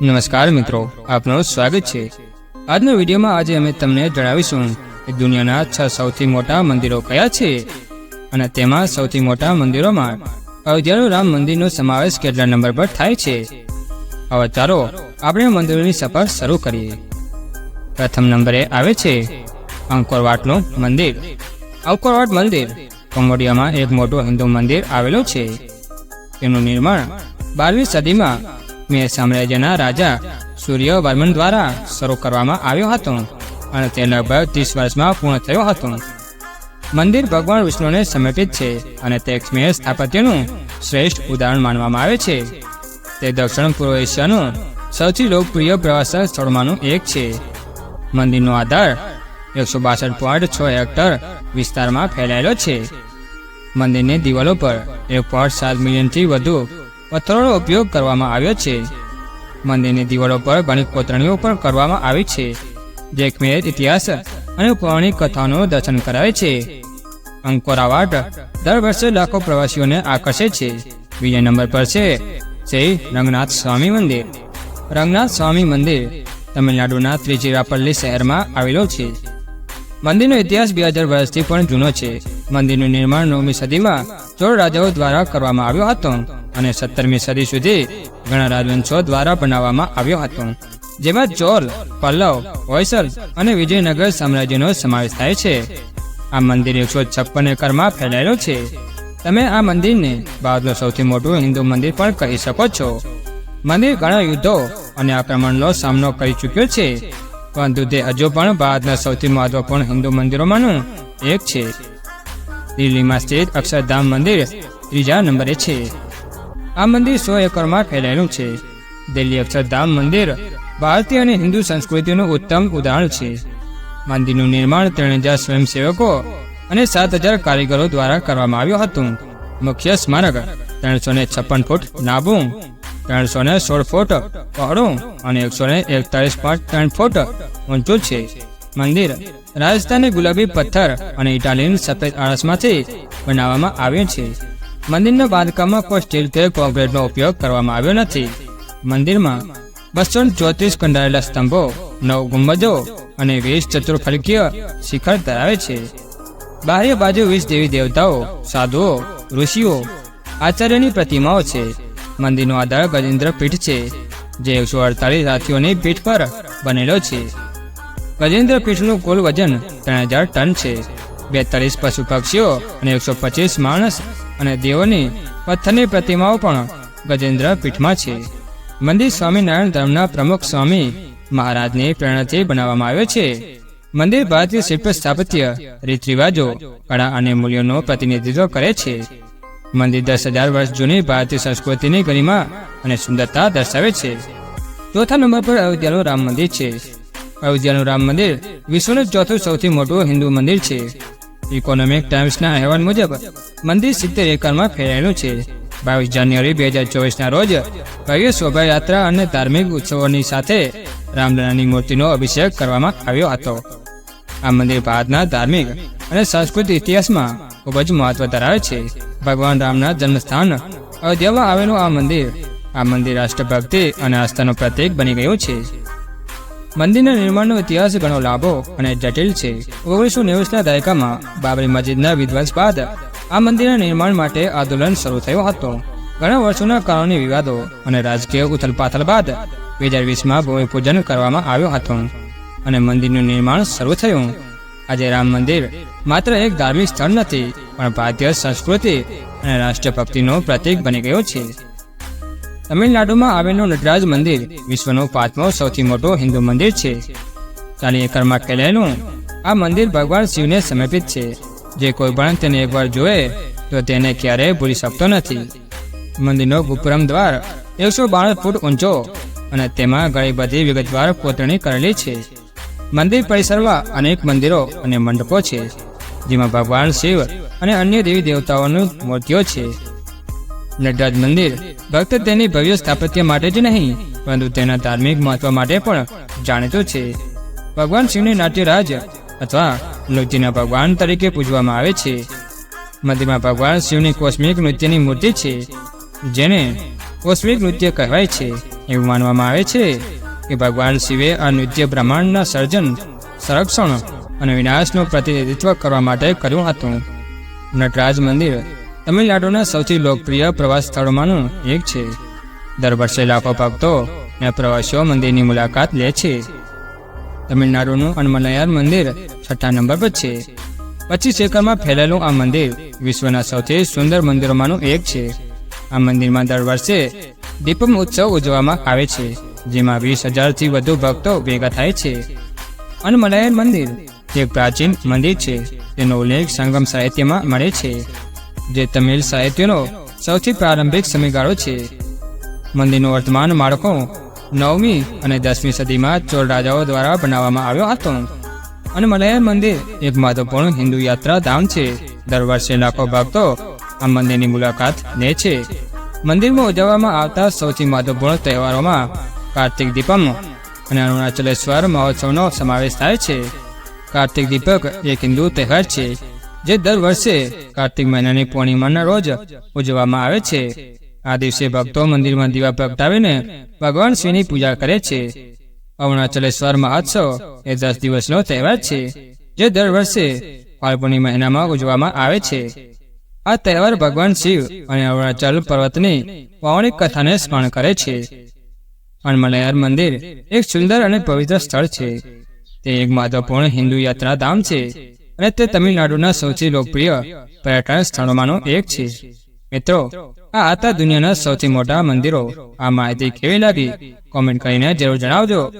નમસ્કાર મિત્રો, આપનું સ્વાગત છે. આજના વિડીયોમાં આજે અમે તમને જણાવીશું કે દુનિયાના છ સૌથી મોટા મંદિરો કયા છે અને તેમાં સૌથી મોટા મંદિરોમાં અયોધ્યાનું રામ મંદિરનો સમાવેશ કેટલા નંબર પર થાય છે? હવે ચાલો આપણે મંદિરોની સફર શરૂ કરીએ. પ્રથમ નંબરે આવે છે અંકોરવાટનું મંદિર. અંકોરવાટ મંદિર કંબોડિયામાં એક મોટું હિન્દુ મંદિર આવેલું છે. તેનું નિર્માણ બારમી સદીમાં મેર સામ્રાજ્યના રાજા સૂર્યવર્મન દ્વારા શરૂ કરવામાં આવ્યો હતો અને તે લગભગ ત્રીસ વર્ષમાં પૂર્ણ થયો હતો. મંદિર ભગવાન વિષ્ણુને સમર્પિત છે અને તે મેર સ્થાપત્યનું શ્રેષ્ઠ ઉદાહરણ માનવામાં આવે છે. તે દક્ષિણ પૂર્વ એશિયાનું સૌથી લોકપ્રિય પ્રવાસન સ્થળમાંનું એક છે. મંદિરનો આધાર એકસો બાસઠ પોઈન્ટ છ હેક્ટર વિસ્તારમાં ફેલાયેલો છે. મંદિરની દિવાલો પર એક પોઈન્ટ સાત મિલિયનથી વધુ પથ્થરોનો ઉપયોગ કરવામાં આવ્યો છે. મંદિરની દિવાલો પર ઘણી કોતરણીઓ પણ કરવામાં આવી છે. જે ખમેર ઇતિહાસ અને પૌરાણિક કથાનું દર્શન કરાવે છે. અંકોરાવાટ દર વર્ષે લાખો પ્રવાસીઓને આકર્ષે છે. બીજા નંબર પર છે શ્રી રંગનાથ સ્વામી મંદિર. રંગનાથ સ્વામી મંદિર તમિલનાડુના ત્રિચિરાપલ્લી શહેરમાં આવેલો છે. મંદિરનો ઇતિહાસ બે હજાર વર્ષથી પણ જૂનો છે. મંદિરનું નિર્માણ નવમી સદીમાં ચોળ રાજાઓ દ્વારા કરવામાં આવ્યો હતો. અને સત્તરમી સદી સુધી ઘણા રાજવંશો દ્વારા બનાવવામાં આવ્યો હતો. જેમાં ચોલ, પલ્લવ હોયસલ અને વિજયનગર સામ્રાજ્યનો સમાવેશ થાય છે. આ મંદિર એકસો છપ્પન એકરમાં ફેલાયેલું છે. તમે આ મંદિરને ભારતનું સૌથી મોટું હિન્દુ મંદિર પણ કહી શકો છો. મંદિર ઘણા યુદ્ધો અને આક્રમણનો સામનો કરી ચૂક્યો છે. પરંતુ તે હજુ પણ ભારતના સૌથી મહત્વપૂર્ણ હિન્દુ મંદિરોમાંનું એક છે. દિલ્હીમાં સ્થિત અક્ષરધામ મંદિર ત્રીજા નંબરે છે. આ મંદિર સો એકરમાં ફેલાયેલું છે. દિલ્હી અક્ષરધામ મંદિર ભારતીય અને હિન્દુ સંસ્કૃતિનું ઉત્તમ ઉદાહરણ છે. મંદિરનું નિર્માણ ત્રણ હજાર સ્વયંસેવકો અને સાત હજાર કારીગરો દ્વારા કરવામાં આવ્યું હતું. મુખ્ય સ્મારક ત્રણસો ને છપ્પન ફૂટ નાબું ત્રણસો ને સોળ ફૂટ પહોળું અને એકસો ને એકતાલીસ પોઈન્ટ ત્રણ ફૂટ ઊંચું છે. મંદિર રાજસ્થાની ગુલાબી પથ્થર અને ઇટાલિયન સફેદ આળસમાંથી બનાવવામાં આવ્યું છે. મંદિરના બાંધકામમાં કોઈ સ્ટીલ કે કોન્ક્રીટનો ઉપયોગ કરવામાં આવ્યો નથી. મંદિરમાં બસો ચોત્રીસ કંડારેલા સ્તંભો, નવ ગુંબજો અને વીસ ચતુર્ફલકીય શિખર ધરાવે છે. બાહ્ય બાજુ વીસ દેવી દેવતાઓ, સાધુઓ, ઋષિઓ, આચાર્યની પ્રતિમાઓ છે. મંદિરનો આધાર ગજેન્દ્ર પીઠ છે, જે એકસો અડતાલીસ હાથીઓની પીઠ પર બનેલો છે. ગજેન્દ્ર પીઠનું કુલ વજન ત્રણ હજાર ટન છે. બેતાલીસ પશુ પક્ષીઓ અને એકસો પચીસ માણસ અને દેવોની પથ્થરની પ્રતિમાઓ પણ ગજેન્દ્ર પીઠમાં છે. મંદિર સ્વામિનારાયણ ધર્મના પ્રમુખ સ્વામી મહારાજની પ્રેરણાથી બનાવવામાં આવ્યો છે. મંદિર ભારતીય શિલ્પ સ્થાપત્ય રીત કળા અને મૂલ્યોનું પ્રતિનિધિત્વ કરે છે. મંદિર દસ હજાર વર્ષ જૂની ભારતીય સંસ્કૃતિની ગરિમા અને સુંદરતા દર્શાવે છે. ચોથા નંબર પર અયોધ્યાનું રામ મંદિર છે. અયોધ્યાનું રામ મંદિર વિશ્વનું ચોથું સૌથી મોટું હિન્દુ મંદિર છે. ઇકોનોમિક ટાઈમ્સના અહેવાલ મુજબ, મંદિર સિત્તેર એકરમાં ફેલાયેલું છે. બાવીસ જાન્યુઆરી બે હજાર ચોવીસના રોજ ભવ્ય શોભાયાત્રા અને ધાર્મિક ઉત્સવોની સાથે રામલલાની મૂર્તિનો અભિષેક કરવામાં આવ્યો હતો. આ મંદિર ભારતના ધાર્મિક અને સાંસ્કૃતિક ઇતિહાસમાં ખૂબ જ મહત્વ ધરાવે છે. ભગવાન રામના જન્મસ્થાન અયોધ્યામાં આવેલું આ મંદિર આ મંદિર રાષ્ટ્રભક્તિ અને આસ્થાનું પ્રતીક બની ગયું છે. મંદિરના નિર્માણનો ઇતિહાસ ઘણો લાંબો અને જટિલ છે. ઓગણીસો નેવુંના દાયકામાં બાબરી મસ્જિદના વિધ્વંસ બાદ આ મંદિરના નિર્માણ માટે આંદોલન શરૂ થયો હતો. ઘણા વર્ષોના કારણે વિવાદો અને રાજકીય ઉથલપાથલ બાદ બે હજાર વીસમાં ભૂમિપૂજન કરવામાં આવ્યો હતો અને મંદિરનું નિર્માણ શરૂ થયું. આજે રામ મંદિર માત્ર એક ધાર્મિક સ્થળ નથી, પણ ભારતીય સંસ્કૃતિ અને રાષ્ટ્રભક્તિનો પ્રતીક બની ગયો છે. તમિલનાડુમાં આવેલું નટરાજ મંદિર, વિશ્વનું પાંચમો સૌથી મોટું હિન્દુ મંદિર છે. ચાલી એકરમાં ફેલાયેલું, આ મંદિર ભગવાન શિવને સમર્પિત છે. જે કોઈ પણ તેને એકવાર જોવે, તો તેને ક્યારેય ભૂલી શકતો નથી. મંદિરનો ગુપુરમ દ્વાર એકસો બાણું ફૂટ ઊંચો અને તેમાં ઘણી બધી વિગતવાર કોતરણી કરેલી છે. મંદિર પરિસરમાં અનેક મંદિરો અને મંડપો છે, જેમાં ભગવાન શિવ અને અન્ય દેવી દેવતાઓની મૂર્તિઓ છે. નટરાજ મંદિર. ભક્ત તેની ભવ્ય સ્થાપત્ય માટે જ નહીં, પરંતુ તેના ધાર્મિક મહત્વ માટે પણ જાણીતું છે. ભગવાન શિવને નાટ્યરાજ અથવા નૃત્યના ભગવાન તરીકે પૂજવામાં આવે છે. મંદિરમાં ભગવાન શિવની કોસ્મિક નૃત્યની મૂર્તિ છે, જેને કોસ્મિક નૃત્ય કહેવાય છે, એવું માનવામાં આવે છે કે ભગવાન શિવે આ નૃત્ય બ્રહ્માંડના સર્જન, સંરક્ષણ અને વિનાશનું પ્રતિનિધિત્વ કરવા માટે કર્યું હતું. નટરાજ મંદિર તમિલનાડુના સૌથી લોકપ્રિય પ્રવાસ સ્થળોમાંનું એક છે. દર વર્ષે લાખો ભક્તો અને પ્રવાસીઓ મંદિરની મુલાકાત લે છે. તમિલનાડુનું અનમલયાર મંદિર છઠ્ઠા નંબર પર છે. પચીસ એકરમાં ફેલાયેલું આ મંદિર વિશ્વના સૌથી સુંદર મંદિરોમાંનું એક છે. આ મંદિરમાં દર વર્ષે દીપમ ઉત્સવ ઉજવવામાં આવે છે, જેમાં વીસ હજારથી વધુ ભક્તો ભેગા થાય છે. અનમલયાર મંદિર એક પ્રાચીન મંદિર છે. તેનો ઉલ્લેખ સંગમ સાહિત્યમાં મળે છે. જે તમિલ સાહિત્યનો સૌથી પ્રારંભિક સમયગાળો છે. મંદિરનું વર્તમાન માળખું નવમી અને દસમી સદીમાં ચોર રાજાઓ દ્વારા બનાવવામાં આવ્યો હતો. અને મલયાર મંદિર એક મહત્વપૂર્ણ હિન્દુ યાત્રા ધામ છે. દર વર્ષે લાખો ભક્તો આ મંદિરની મુલાકાત લે છે. મંદિરમાં ઉજવવામાં આવતા સૌથી મહત્વપૂર્ણ તહેવારોમાં કાર્તિક દીપમ અને અરુણાચલેશ્વર મહોત્સવનો સમાવેશ થાય છે. કાર્તિક દીપક એક હિન્દુ તહેવાર છે. જે દર વર્ષે કાર્તિક મહિનાની પૂર્ણિમાના રોજ ઉજવવામાં આવે છે. આ દિવસે ભક્તો મંદિરમાં દીવા પ્રગટાવીને ભગવાન શિવની પૂજા કરે છે. અરુણાચલેશ્વર મહોત્સવ એ દસ દિવસનો તહેવાર છે, જે દર વર્ષે ફાલ્ગુની મહિનામાં ઉજવવામાં આવે છે. આ તહેવાર ભગવાન શિવ અને અરુણાચલ પર્વતની પૌરાણિક કથાને સ્મરણ કરે છે. અનમલયાર મંદિર એક સુંદર અને પવિત્ર સ્થળ છે. તે એક મહત્વપૂર્ણ હિન્દુ યાત્રા ધામ છે. અને તે તમિલનાડુના સૌથી લોકપ્રિય પર્યટન સ્થળોમાંનું એક છે. મિત્રો, આ હતા દુનિયાના સૌથી મોટા મંદિરો. આ માહિતી કેવી લાગી? કોમેન્ટ કરીને જરૂર જણાવજો.